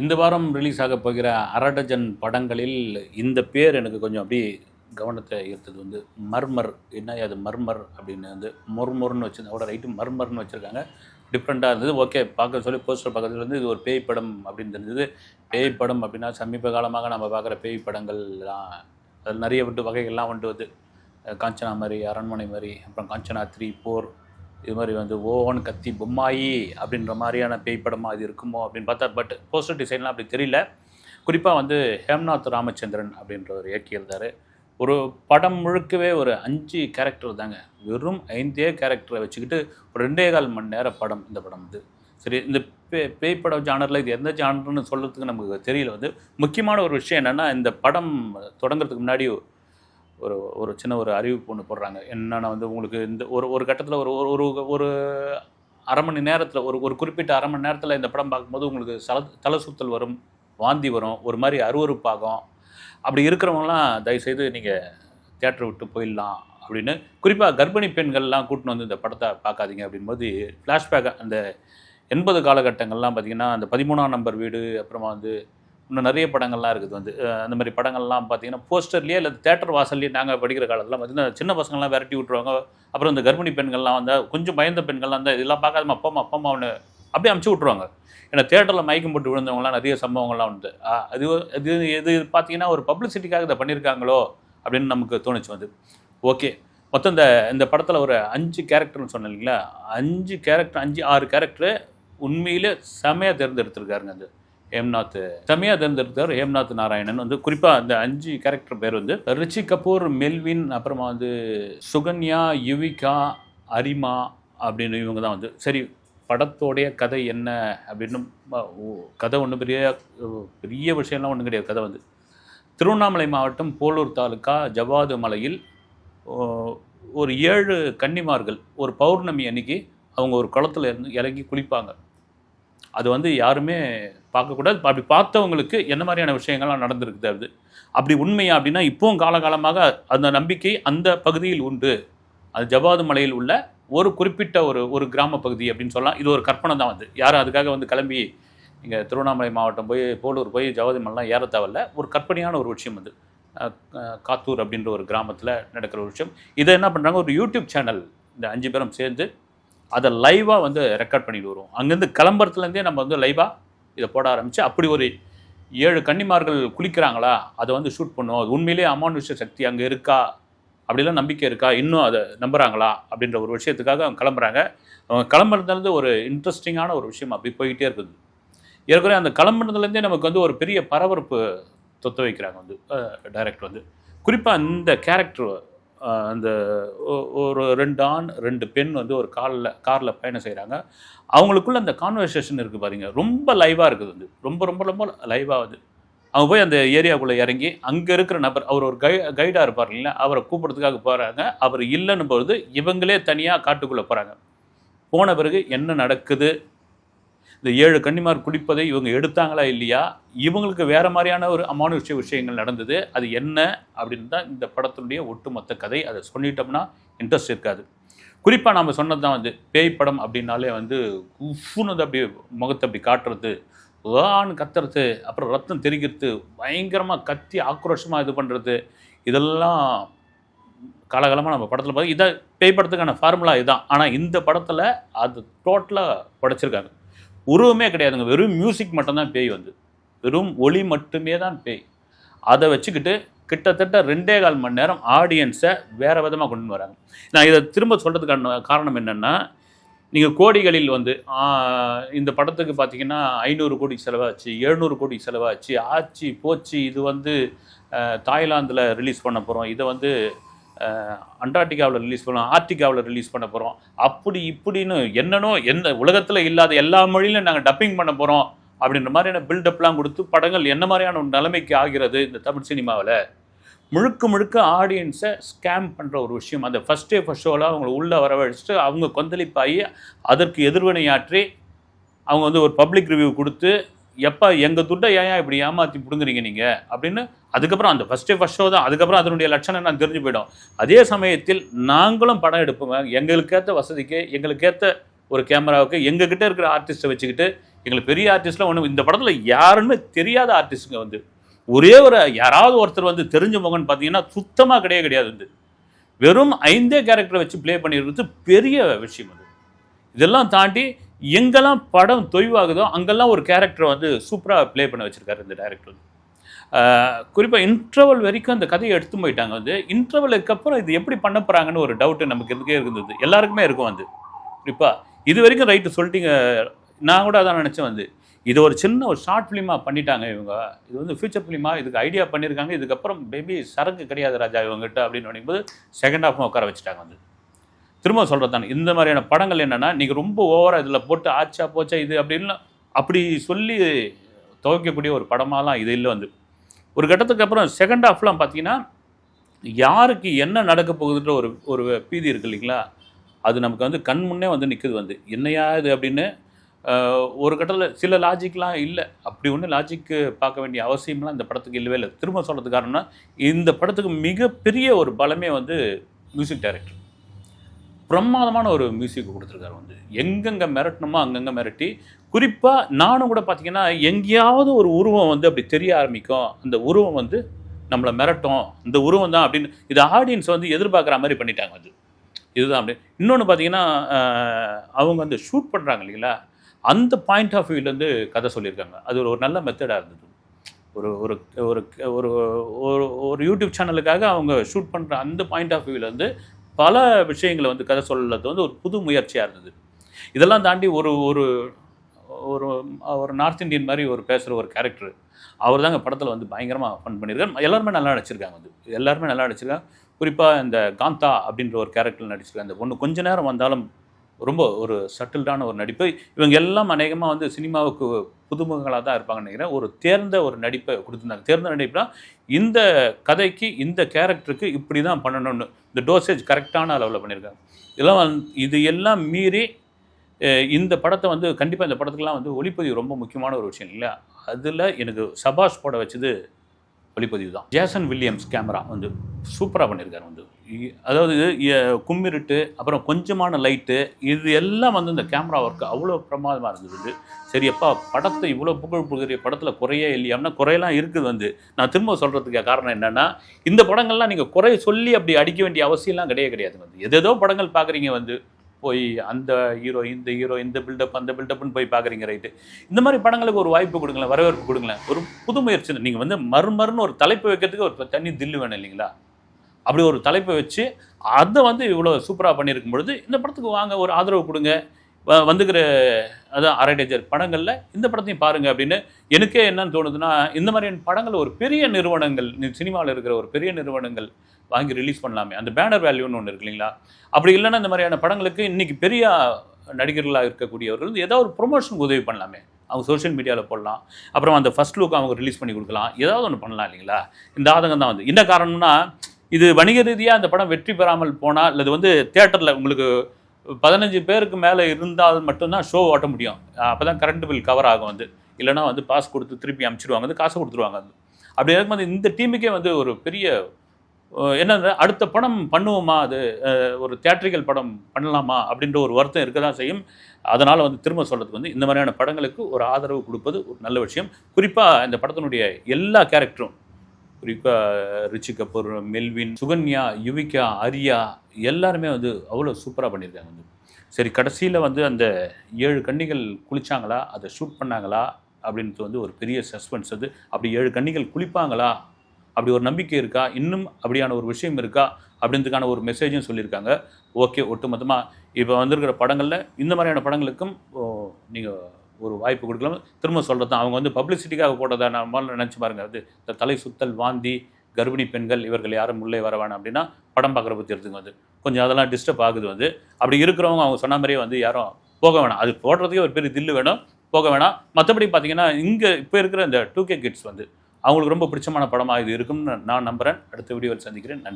இந்த வாரம் ரிலீஸ் ஆக போகிற அரடஜன் படங்களில் இந்த பேர் எனக்கு கொஞ்சம் அப்படியே கவனத்தை ஈர்த்தது வந்து மர்மர். என்ன அது மர்மர் அப்படின்னு வந்து மொர்மொர்னு வச்சுருந்தா ரைட்டு மர்மர்னு வச்சுருக்காங்க. டிஃப்ரெண்ட்டாக இருந்தது. ஓகே பார்க்க சொல்லி போஸ்டர் பக்கத்தில் வந்து இது ஒரு பேய் படம் அப்படின்னு தெரிஞ்சது. பேய் படம் அப்படின்னா சமீப காலமாக நம்ம பார்க்குற பேய் படங்கள்லாம் அதில் நிறைய விட்டு வகைகள்லாம் வந்துட்டு வந்து. காஞ்சனா மாதிரி அரண்மனை மாதிரி அப்புறம் காஞ்சனா த்ரீ ஃபோர் இது மாதிரி வந்து ஓவன் கத்தி பொம்மாயி அப்படின்ற மாதிரியான பேய் படமாக இது இருக்குமோ அப்படின்னு பார்த்தா பட் போஸ்டர் டிசைன்லாம் அப்படி தெரியல. குறிப்பாக வந்து ஹேம்நாத் ராமச்சந்திரன் அப்படின்றவர் இயக்கியிருந்தார் ஒரு படம் முழுக்கவே ஒரு அஞ்சு கேரக்டர் தாங்க. வெறும் ஐந்தே கேரக்டரை வச்சுக்கிட்டு ஒரு ரெண்டே கால் மணி நேர படம் இந்த படம் வந்து சரி இந்த பே பேய் படம் ஜானரில் இது எந்த ஜானர்னு சொல்கிறதுக்கு நமக்கு தெரியல வந்து. முக்கியமான ஒரு விஷயம் என்னென்னா இந்த படம் தொடங்குறதுக்கு முன்னாடி ஒரு ஒரு சின்ன ஒரு அறிவிப்பு ஒன்று போடுறாங்க. என்னென்னா வந்து உங்களுக்கு இந்த ஒரு ஒரு கட்டத்தில் ஒரு ஒரு ஒரு ஒரு அரை மணி நேரத்தில் ஒரு ஒரு குறிப்பிட்ட அரை மணி நேரத்தில் இந்த படம் பார்க்கும்போது உங்களுக்கு சல தலை சுத்தல் வரும் வாந்தி வரும் ஒரு மாதிரி அருவறுப்பாகும் அப்படி இருக்கிறவங்களாம் தயவுசெய்து நீங்கள் தேட்டர் விட்டு போயிடலாம் அப்படின்னு குறிப்பாக கர்ப்பிணி பெண்கள்லாம் கூட்டின்னு வந்து இந்த படத்தை பார்க்காதீங்க அப்படின்போது ஃப்ளாஷ்பேக் அந்த எண்பது காலகட்டங்கள்லாம் பார்த்திங்கன்னா அந்த பதிமூணாம் நம்பர் வீடு அப்புறமா வந்து இன்னும் நிறைய படங்கள்லாம் இருக்குது வந்து. அந்த மாதிரி படங்கள்லாம் பார்த்தீங்கன்னா போஸ்டர்லேயே இல்லை தேட்டர் வாசல்லையே நாங்கள் படிக்கிற காலத்தில் பார்த்தீங்கன்னா சின்ன பசங்கள்லாம் விரட்டி விட்ருவாங்க அப்புறம் இந்த கர்ப்பிணி பெண்கள்லாம் வந்தால் கொஞ்சம் பயந்த பெண்கள்லாம் இருந்தால் இதெல்லாம் பார்க்காத அப்பா அம்மா அப்பா அம்மா அவனு அப்படியே அமுச்சு விட்ருவாங்க ஏன்னா தேட்டரில் மயக்கம் போட்டு விழுந்தவங்களாம் நிறைய சம்பவங்கள்லாம் உண்டு. அது இது இது பார்த்தீங்கன்னா ஒரு பப்ளிசிட்டிக்காக இதை பண்ணியிருக்காங்களோ அப்படின்னு நமக்கு தோணுச்சு வந்து. ஓகே. மொத்தம் இந்த இந்த படத்தில் ஒரு அஞ்சு கேரக்டர்னு சொன்னேன் இல்லைங்களா? அஞ்சு கேரக்டர் அஞ்சு ஆறு கேரக்டரு உண்மையிலே செமையாக தேர்ந்தெடுத்திருக்காருங்க அது ஹேம்நாத் செம்மையாக தேர்ந்தெடுத்தார் ஹேம்நாத் நாராயணன். வந்து குறிப்பாக அந்த அஞ்சு கேரக்டர் பேர் வந்து ரிச்சி கபூர் மெல்வின் அப்புறமா வந்து சுகன்யா யுவிகா அரிமா அப்படின்னு இவங்க தான் வந்து. சரி படத்தோடைய கதை என்ன அப்படின்னு கதை ஒன்றும் பெரிய பெரிய விஷயம்லாம் ஒன்றும் கிடையாது. கதை வந்து திருவண்ணாமலை மாவட்டம் போலூர் தாலுக்கா ஜவாது மலையில் ஒரு ஏழு கன்னிமார்கள் ஒரு பௌர்ணமி அன்னைக்கு அவங்க ஒரு குளத்தில் இருந்து இறங்கி குளிப்பாங்க. அது வந்து யாருமே பார்க்கக்கூடாது அப்படி பார்த்தவங்களுக்கு என்ன மாதிரியான விஷயங்கள்லாம் நடந்திருக்குது அது? அப்படி உண்மையா அப்படின்னா இப்போவும் காலகாலமாக அந்த நம்பிக்கை அந்த பகுதியில் உண்டு. அது ஜவாது மலையில் உள்ள ஒரு குறிப்பிட்ட ஒரு ஒரு கிராம பகுதி அப்படின்னு சொல்லலாம். இது ஒரு கற்பனை தான் வந்து யாரும் அதுக்காக வந்து கிளம்பி இங்கே திருவண்ணாமலை மாவட்டம் போய் போலூர் போய் ஜவாது மலைலாம் ஏற தேவையில்ல. ஒரு கற்பனையான ஒரு விஷயம் வந்து காத்தூர் அப்படின்ற ஒரு கிராமத்தில் நடக்கிற ஒரு விஷயம். இதை என்ன பண்ணுறாங்க ஒரு யூடியூப் சேனல் இந்த அஞ்சு பேரும் சேர்ந்து அதை லைவாக வந்து ரெக்கார்ட் பண்ணிட்டு வருவோம். அங்கேருந்து கிளம்புறதுலேருந்தே நம்ம வந்து லைவாக இதை போட ஆரம்பித்து அப்படி ஒரு ஏழு கன்னிமார்கள் குளிக்கிறாங்களா அதை வந்து ஷூட் பண்ணுவோம். அது உண்மையிலேயே அமானுஷ சக்தி அங்கே இருக்கா அப்படிலாம் நம்பிக்கை இருக்கா இன்னும் அதை நம்புகிறாங்களா அப்படின்ற ஒரு விஷயத்துக்காக அவங்க கிளம்புறாங்க. அவங்க கிளம்புறதுலேருந்து ஒரு இன்ட்ரெஸ்டிங்கான ஒரு விஷயம் அப்படி போய்கிட்டே இருக்குது. ஏற்கனவே அந்த கிளம்புறதுலேருந்தே நமக்கு வந்து ஒரு பெரிய பரபரப்பு தொத்த வைக்கிறாங்க வந்து டைரக்டர் வந்து. குறிப்பாக இந்த கேரக்டர் அந்த ஒரு ரெண்டு ஆண் ரெண்டு பெண் வந்து ஒரு காலில் காரில் பயணம் செய்கிறாங்க அவங்களுக்குள்ள அந்த கான்வர்சேஷன் இருக்குது பாருங்க. ரொம்ப லைவாக இருக்குது வந்து. ரொம்ப ரொம்ப ரொம்ப லைவாக வந்து. அவங்க போய் அந்த ஏரியாக்குள்ளே இறங்கி அங்கே இருக்கிற நபர் அவர் ஒரு கை கைடாக இருப்பார் இல்லைங்களா? அவரை கூப்பிட்றதுக்காக போகிறாங்க அவர் இல்லைன்னும் பொழுது இவங்களே தனியாக காட்டுக்குள்ளே போகிறாங்க போன பிறகு என்ன நடக்குது? இந்த ஏழு கன்னிமார் குடிப்பதை இவங்க எடுத்தாங்களா இல்லையா? இவங்களுக்கு வேற மாதிரியான ஒரு அமானுஷ்ய விஷயங்கள் நடந்தது. அது என்ன அப்படின்னு தான் இந்த படத்தினுடைய ஒட்டுமொத்த கதை. அதை சொல்லிட்டோம்னா இன்ட்ரெஸ்ட் இருக்காது. குறிப்பாக நாம் சொன்னது தான் வந்து பேய் படம் அப்படின்னாலே வந்து உஃப்னு அப்படி முகத்தை அப்படி காட்டுறது ஆன்னு கத்துறது அப்புறம் ரத்தம் தெரிக்கிறது பயங்கரமாக கத்தி ஆக்ரோஷமாக இது பண்ணுறது இதெல்லாம் காலகாலமாக நம்ம படத்தில் பார்த்து இதை பேய் படத்துக்கான ஃபார்முலா இதுதான் ஆனால் இந்த படத்தில் அது டோட்டலாக படைச்சிருக்காங்க உருவமே கிடையாதுங்க. வெறும் மியூசிக் மட்டும்தான் பேய் வந்து. வெறும் ஒளி மட்டுமே தான் பேய். அதை வச்சுக்கிட்டு கிட்டத்தட்ட ரெண்டே கால் மணி நேரம் ஆடியன்ஸை வேறு விதமாக கொண்டு வராங்க. நான் இதை திரும்ப சொல்கிறதுக்கான காரணம் என்னென்னா நீங்கள் கோடிகளில் வந்து இந்த படத்துக்கு பார்த்தீங்கன்னா ஐநூறு கோடி செலவாச்சு எழுநூறு கோடி செலவாச்சு ஆச்சு போச்சு இது வந்து தாய்லாந்தில் ரிலீஸ் பண்ண போகிறோம் இதை வந்து அண்டார்டிகாவில் ரிலீஸ் பண்ணோம் ஆர்டிகாவில் ரிலீஸ் பண்ண போகிறோம் அப்படி இப்படின்னு என்னன்னோ எந்த உலகத்தில் இல்லாத எல்லா மொழியிலும் நாங்கள் டப்பிங் பண்ண போகிறோம் அப்படின்ற மாதிரியான பில்டப்லாம் கொடுத்து படங்கள் என்ன மாதிரியான ஒரு நிலைமைக்கு ஆகிறது இந்த தமிழ் சினிமாவில் முழுக்க முழுக்க ஆடியன்ஸை ஸ்கேம் பண்ணுற ஒரு விஷயம். அந்த ஃபஸ்ட் டே ஃபஸ்ட் ஷோவில் அவங்கள உள்ளே வரவழைச்சிட்டு அவங்க கொந்தளிப்பாகி அதற்கு எதிர்வினையாற்றி அவங்க வந்து ஒரு பப்ளிக் ரிவ்யூ கொடுத்து எப்போ எங்கள் துட்டை ஏன் இப்படி ஏமாற்றி பிடுங்குறீங்க நீங்கள் அப்படின்னு அதுக்கப்புறம் அந்த ஃபஸ்ட்டே ஃபஸ்ட் ஷோ தான். அதுக்கப்புறம் அதனுடைய லட்சணம் நான் தெரிஞ்சு போயிடும். அதே சமயத்தில் நாங்களும் படம் எடுப்போம். எங்களுக்கேற்ற வசதிக்கு எங்களுக்கேற்ற ஒரு கேமராவுக்கு எங்ககிட்ட இருக்கிற ஆர்டிஸ்ட்டை வச்சுக்கிட்டு எங்களுக்கு பெரிய ஆர்டிஸ்ட்லாம் ஒன்று இந்த படத்தில் யாருன்னு தெரியாத ஆர்டிஸ்ட்டுங்க வந்து. ஒரே ஒரு யாராவது ஒருத்தர் வந்து தெரிஞ்ச முகன்னு பார்த்தீங்கன்னா சுத்தமாக கிடையாது கிடையாது வந்து. வெறும் ஐந்தே கேரக்டரை வச்சு ப்ளே பண்ணிடுறது பெரிய விஷயம் அது. இதெல்லாம் தாண்டி எங்கெல்லாம் படம் தொய்வாகுதோ அங்கெல்லாம் ஒரு கேரக்டரை வந்து சூப்பராக ப்ளே பண்ண வச்சுருக்காரு இந்த டேரக்டர் வந்து. குறிப்பாக இன்டர்வல் வரைக்கும் அந்த கதையை எடுத்து போயிட்டாங்க வந்து. இன்டர்வலுக்கு அப்புறம் இது எப்படி பண்ண போகிறாங்கன்னு ஒரு டவுட்டு நமக்கு இருக்கே இருந்தது. எல்லாருக்குமே இருக்கும் வந்து. குறிப்பாக இது வரைக்கும் ரைட்டு சொல்லிட்டீங்க. நான் கூட அதான் நினச்சேன் வந்து. இது ஒரு சின்ன ஒரு ஷார்ட் ஃபிலிமாக பண்ணிட்டாங்க இவங்க. இது வந்து ஃபியூச்சர் ஃபிலிமாக இதுக்கு ஐடியா பண்ணியிருக்காங்க. இதுக்கப்புறம் பேபி சரக்கு கிடையாது ராஜா இவங்ககிட்ட அப்படின்னு நினைக்கும்போது செகண்ட் ஹாஃப் உட்கார வச்சுட்டாங்க வந்து. திரும்ப சொல்கிறது தானே இந்த மாதிரியான படங்கள் என்னென்னா நீங்கள் ரொம்ப ஓவராக இதில் போட்டு ஆச்சா போச்சா இது அப்படின்னு அப்படி சொல்லி துவைக்கக்கூடிய ஒரு படமாலாம் இது இல்லை வந்து. ஒரு கட்டத்துக்கு அப்புறம் செகண்ட் ஹாஃப்லாம் பார்த்தீங்கன்னா யாருக்கு என்ன நடக்க போகுதுன்ற ஒரு ஒரு பீதி இருக்கு இல்லைங்களா? அது நமக்கு வந்து கண் முன்னே வந்து நிற்குது வந்து. என்னையா இது அப்படின்னு ஒரு கட்டத்தில் சில லாஜிக்லாம் இல்லை. அப்படி ஒன்றும் லாஜிக்கு பார்க்க வேண்டிய அவசியம்லாம் இந்த படத்துக்கு இல்லவே இல்லை. திரும்ப சொல்கிறது காரணம்னா இந்த படத்துக்கு மிகப்பெரிய ஒரு பலமே வந்து மியூசிக் டைரக்டர் பிரமாதமான ஒரு மியூசிக் கொடுத்துருக்காரு வந்து. எங்கெங்கே மிரட்டணுமோ அங்கங்கே மிரட்டி குறிப்பாக நானும் கூட பார்த்தீங்கன்னா எங்கேயாவது ஒரு உருவம் வந்து அப்படி தெரிய ஆரம்பிக்கும். அந்த உருவம் வந்து நம்மளை மிரட்டும். இந்த உருவம் தான் அப்படின்னு இது ஆடியன்ஸ் வந்து எதிர்பார்க்குற மாதிரி பண்ணிட்டாங்க அது. இதுதான் அப்படி. இன்னொன்று பார்த்தீங்கன்னா அவங்க அந்த ஷூட் பண்ணுறாங்க இல்லைங்களா? அந்த பாயிண்ட் ஆஃப் வியூலேருந்து கதை சொல்லியிருக்காங்க. அது ஒரு நல்ல மெத்தடாக இருந்தது. ஒரு ஒரு ஒரு ஒரு ஒரு ஒரு யூடியூப் சேனலுக்காக அவங்க ஷூட் பண்ணுற அந்த பாயிண்ட் ஆஃப் வியூலேருந்து பல விஷயங்களை வந்து கதை சொல்றது வந்து ஒரு புது முயற்சியாக இருந்தது. இதெல்லாம் தாண்டி ஒரு ஒரு ஒரு ஒரு நார்த் இந்தியன் மாதிரி ஒரு பேசுகிற ஒரு கேரக்டர் அவர் தாங்க படத்தில் வந்து பயங்கரமாக ஃபன் பண்ணியிருக்காரு. எல்லாருமே நல்லா நடிச்சிருக்காங்க வந்து. எல்லாருமே நல்லா நடிச்சிருக்காங்க. குறிப்பாக இந்த காந்தா அப்படின்ற ஒரு கேரக்டர் நடிச்சிருக்காங்க அந்த ஒன்று கொஞ்ச நேரம் வந்தாலும் ரொம்ப ஒரு சட்டில்டான ஒரு நடிப்பு. இவங்க எல்லாம் அநேகமாக வந்து சினிமாவுக்கு புதுமுகங்களாக தான் இருப்பாங்கன்னு நினைக்கிறேன். ஒரு தேர்ந்த ஒரு நடிப்பை கொடுத்துருந்தாங்க. தேர்ந்த நடிப்புனா இந்த கதைக்கு இந்த கேரக்டருக்கு இப்படி தான் பண்ணணும்னு இந்த டோசேஜ் கரெக்டான அளவில் பண்ணியிருக்காங்க. இதெல்லாம் வந்து- இது எல்லாம் மீறி இந்த படத்தை வந்து கண்டிப்பாக இந்த படத்துக்கெல்லாம் வந்து ஒளிப்பதிவு ரொம்ப முக்கியமான ஒரு விஷயம் இல்லையா? அதில் எனக்கு சபாஷ் போட வச்சது ஒளிப்பதிவு தான். ஜேசன் வில்லியம்ஸ் கேமரா வந்து சூப்பராக பண்ணியிருக்காரு வந்து. அதாவது கும்மிருட்டு அப்புறம் கொஞ்சமான லைட்டு இது எல்லாம் வந்து இந்த கேமரா ஒர்க்கு அவ்வளோ பிரமாதமாக இருந்தது சரி அப்பா படத்தை இவ்வளோ புகழ் புகழிய படத்தில் குறையே இல்லையாம்னா குறையெல்லாம் இருக்குது வந்து. நான் திரும்ப சொல்கிறதுக்கு காரணம் என்னென்னா இந்த படங்கள்லாம் நீங்கள் குறைய சொல்லி அப்படி அடிக்க வேண்டிய அவசியம்லாம் கிடையவே கிடையாது வந்து. எதேதோ படங்கள் பார்க்குறீங்க வந்து. போய் அந்த ஹீரோ இந்த ஹீரோ இந்த பில்டப் அந்த பில்டப்னு போய் பார்க்குறீங்க ரைட்டு இந்த மாதிரி படங்களுக்கு ஒரு வாய்ப்பு கொடுங்களேன் வரவேற்பு கொடுங்களேன். ஒரு புது முயற்சி. நீங்கள் வந்து மறுமருன்னு ஒரு தலைப்பு வைக்கிறதுக்கு ஒரு தனி தில்லு வேணும் இல்லைங்களா? அப்படி ஒரு தலைப்பை வச்சு அதை வந்து இவ்வளோ சூப்பராக பண்ணியிருக்கும் பொழுது இந்த படத்துக்கு வாங்க ஒரு ஆதரவு கொடுங்க. வ- வந்துக்கிற அதான் அரேடேஜர் படங்களில் இந்த படத்தையும் பாருங்கள் அப்படின்னு எனக்கே என்னன்னு தோணுதுன்னா இந்த மாதிரியான படங்கள் ஒரு பெரிய நிறுவனங்கள் சினிமாவில் இருக்கிற ஒரு பெரிய நிறுவனங்கள் வாங்கி ரிலீஸ் பண்ணலாமே. அந்த பேனர் வேல்யூன்னு ஒன்று இருக்கு இல்லைங்களா? அப்படி இல்லைன்னா இந்த மாதிரியான படங்களுக்கு இன்றைக்கி பெரிய நடிகர்களாக இருக்கக்கூடியவர்கள் வந்து ஏதாவது ஒரு ப்ரொமோஷனுக்கு உதவி பண்ணலாமே. அவங்க சோஷியல் மீடியாவில் போடலாம். அப்புறம் அந்த ஃபர்ஸ்ட் லுக் அவங்க ரிலீஸ் பண்ணி கொடுக்கலாம். ஏதாவது ஒன்று பண்ணலாம் இல்லைங்களா? இந்த ஆதங்கம் தான் வந்து. என்ன காரணம்னா இது வணிக ரீதியாக அந்த படம் வெற்றி பெறாமல் போனால் அல்லது வந்து தேட்டரில் உங்களுக்கு பதினஞ்சு பேருக்கு மேலே இருந்தால் மட்டும்தான் ஷோ ஓட்ட முடியும். அப்போ தான் கரண்ட் பில் கவர் ஆகும் வந்து. இல்லைனா வந்து பாஸ் கொடுத்து திருப்பி அமுச்சிடுவாங்க வந்து காசு கொடுத்துருவாங்க வந்து. அப்படி இருக்கும்போது இந்த டீமுக்கே வந்து ஒரு பெரிய என்ன என்னன்னா அடுத்த படம் பண்ணுவோமா அது? ஒரு தேட்ரிக்கல் படம் பண்ணலாமா? அப்படின்ற ஒரு வருத்தம் இருக்க தான் செய்யும். அதனால் வந்து திரும்ப சொல்கிறதுக்கு வந்து இந்த மாதிரியான படங்களுக்கு ஒரு ஆதரவு கொடுப்பது ஒரு நல்ல விஷயம். குறிப்பாக இந்த படத்தினுடைய எல்லா கேரக்டரும் குறிப்பாக ரிச்சி கபூர் மெல்வின் சுகன்யா யுவிகா அரியா எல்லாருமே வந்து அவ்வளோ சூப்பராக பண்ணியிருக்காங்க வந்து. சரி கடைசியில் வந்து அந்த ஏழு கன்னிகள் குளிச்சாங்களா? அதை ஷூட் பண்ணாங்களா? அப்படின்றது வந்து ஒரு பெரிய சஸ்பென்ஸ் அது. அப்படி ஏழு கன்னிகள் குளிப்பாங்களா? அப்படி ஒரு நம்பிக்கை இருக்கா? இன்னும் அப்படியான ஒரு விஷயம் இருக்கா? அப்படின்றதுக்கான ஒரு மெசேஜும் சொல்லியிருக்காங்க. ஓகே ஒட்டுமொத்தமாக இப்போ வந்திருக்கிற படங்களில் இந்த மாதிரியான படங்களுக்கும் நீங்கள் ஒரு வாய்ப்பு கொடுக்கலாம். திரும்ப சொல்கிறது தான் அவங்க வந்து பப்ளிசிட்டிக்காக போட்டதை நான் முதல்ல நினச்சி பாருங்க. அது இந்த தலை சுத்தல் வாந்தி கர்ப்பிணி பெண்கள் இவர்கள் யாரும் உள்ளே வர வேணாம் அப்படின்னா படம் பார்க்குற பற்றி எடுத்துங்க வந்து கொஞ்சம் அதெல்லாம் டிஸ்டர்ப் ஆகுது வந்து. அப்படி இருக்கிறவங்க அவங்க சொன்ன மாதிரியே வந்து யாரும் போக வேணாம். அது போடுறதுக்கே ஒரு பெரிய தில்லு வேணும். போக வேணாம். மற்றபடி பார்த்தீங்கன்னா இங்கே இப்போ இருக்கிற இந்த டூ கே கிட்ஸ் வந்து அவங்களுக்கு ரொம்ப பிடிச்சமான படமாக இது இருக்கும்னு நான் நம்புகிறேன் அடுத்த வீடியோவில் சந்திக்கிறேன். நன்றி.